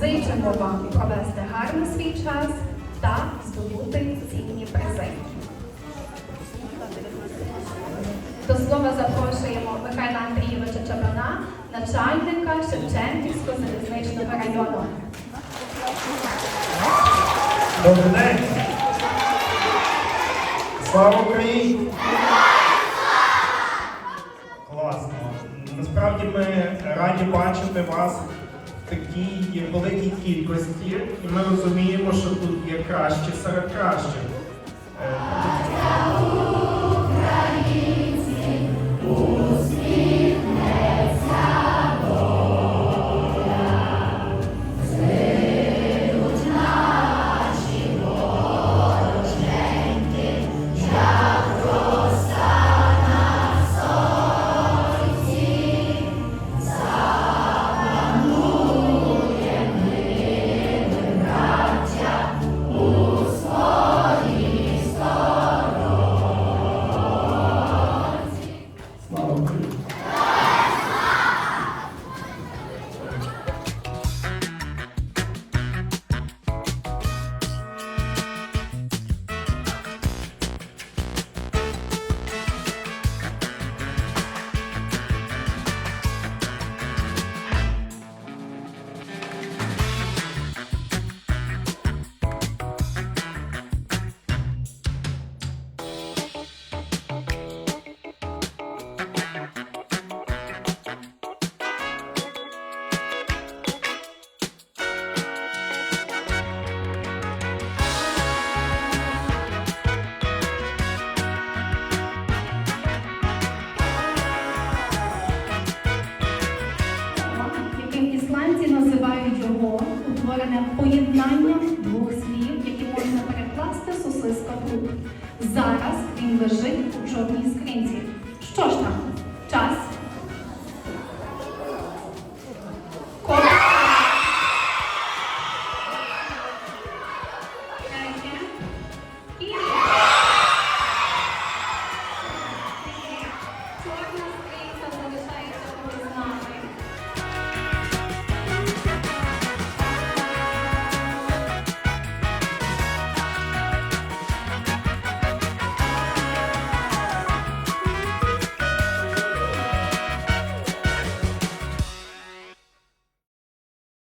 Зичимо вам провести гарно свій час та здобути цінні призи. До слова запрошуємо Михайла Андрійовича Чабана, начальника Шевченківського залізничного району. Добрий день! Слава Україні! Класно. Насправді ми раді бачити вас такій великій кількості, і ми розуміємо, що тут є краще серед кращих. Яким називають його утворене поєднанням двох слів, які можна перекласти сосиска труп. Зараз він лежить у чорній скринці. Що ж там?